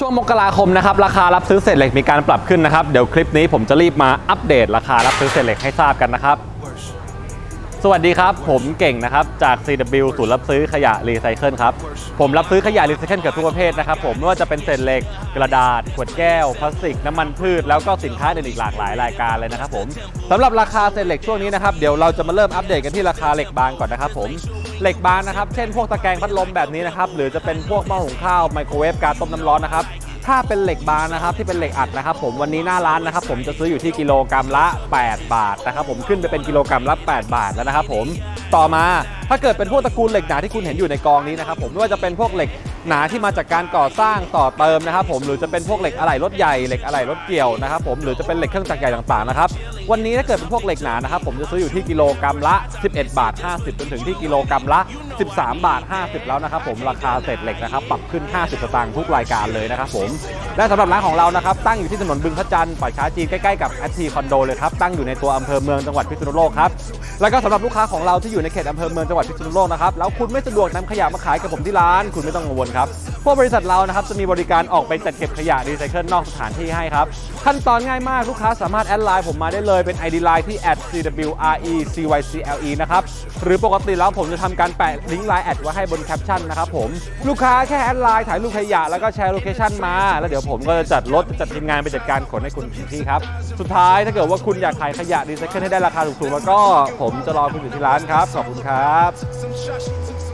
ช่วงมกราคมนะครับราคารับซื้อเศษเหล็กมีการปรับขึ้นนะครับเดี๋ยวคลิปนี้ผมจะรีบมาอัปเดตราคารับซื้อเศษเหล็กให้ทราบกันนะครับ สวัสดีครับ ผมเก่งนะครับจาก CW ศูนย์รับซื้อขยะรีไซเคิลครับผมรับซื้อขยะรีไซเคิลเกือบทุกประเภทนะครับผมไม่ว่าจะเป็นเศษเหล็กกระดาษ ขวดแก้วพลาสติกน้ำมันพืชแล้วก็สินค้าอื่นอีกหลากหลายรายการเลยนะครับผมสำหรับราคาเศษเหล็กช่วงนี้นะครับเดี๋ยวเราจะมาเริ่มอัปเดตกันที่ราคาเหล็กบางก่อนนะครับผม เหล็กบางนะครับ เช่นพวกตะแกรงพัดลมแบบนี้นะครับ หรือจะเป็นพวกหม้อหุงข้าวไมโครเวฟการต้มน้ำร้อนนะครับ ถ้าเป็นเหล็กบางนะครับที่เป็นเหล็กอัดนะครับผมวันนี้หน้าร้านนะครับ ผมจะซื้ออยู่ที่กิโลกรัมละ 8 บาทนะครับผมขึ้นไปเป็นกิโลกรัมละ 8 บาทแล้วนะครับผมต่อมาถ้าเกิดเป็นพวกตระกูลเหล็กหนาที่คุณเห็นอยู่ในกองนี้นะครับผมไม่ว่าจะเป็นพวกเหล็กหนาที่มาจากการก่อสร้างต่อเติมนะครับผมหรือจะเป็นพวกเหล็กอะไหล่รถใหญ่เหล็กอะไหล่รถเกี่ยวนะครับผมหรือจะเป็นเหล็กเครื่องจักรใหญ่ต่างๆนะครับวันนี้ถ้าเกิดเป็นพวกเหล็กหนานะครับผมจะซื้ออยู่ที่กิโลกรัมละ 11 บาท 50จนถึงที่กิโลกรัมละ 13 บาท 50 แล้วนะครับผมราคาเศษเหล็กนะครับปรับขึ้น 50 สตางค์ทุกรายการเลยนะครับผมและสำหรับร้านของเรานะครับตั้งอยู่ที่ถนนบึงพระจันทร์ป่าช้าจีนใกล้ๆกับแอทีคอนโดเลยครับตั้งอยู่ในตัวอำเภอเมืองจังหวัดพิษณุโลกครับแล้วก็สำหรับลูกค้าของเราที่อยู่ในเขตอำเภอเมืองจงหวัดพิษณุโลกนะครับแล้วคุณไม่สะดวกนำขยะมาขายกับผมที่ร้าน คุณไม่ต้องกังวลครับพวกบริษัทเรานะครับจะมีบริการออกไปจัดเก็บขยะรีไซเคิลนอกสถานที่ให้ครับ ขั้นตอนง่ายมากลูกค้าสามารถแอดไลน์ผมมาได้เลยเป็น ID Line ที่ @cwrecycle นะครับหรือปกติแล้วผมจะทำการแปะลิงก์ไลน์แอดไว้ให้บนแคปชั่นนะครับผมลูกค้าแค่แอดไลน์ถ่ายรูปขยะแล้วก็แชร์โลเคชั่นมา แล้วเดี๋ยวผมก็จะจัดรถจัดทีมงานไปจัดการขนให้คุณถึงที่ครับสุดท้ายถ้าเกิดว่าคุณอยากขายขยะรีไซเคิลให้ได้ราคาถูกๆแล้วก็ผมจะรอคุณอยู่ที่ร้านครับขอบคุณครับ Raps.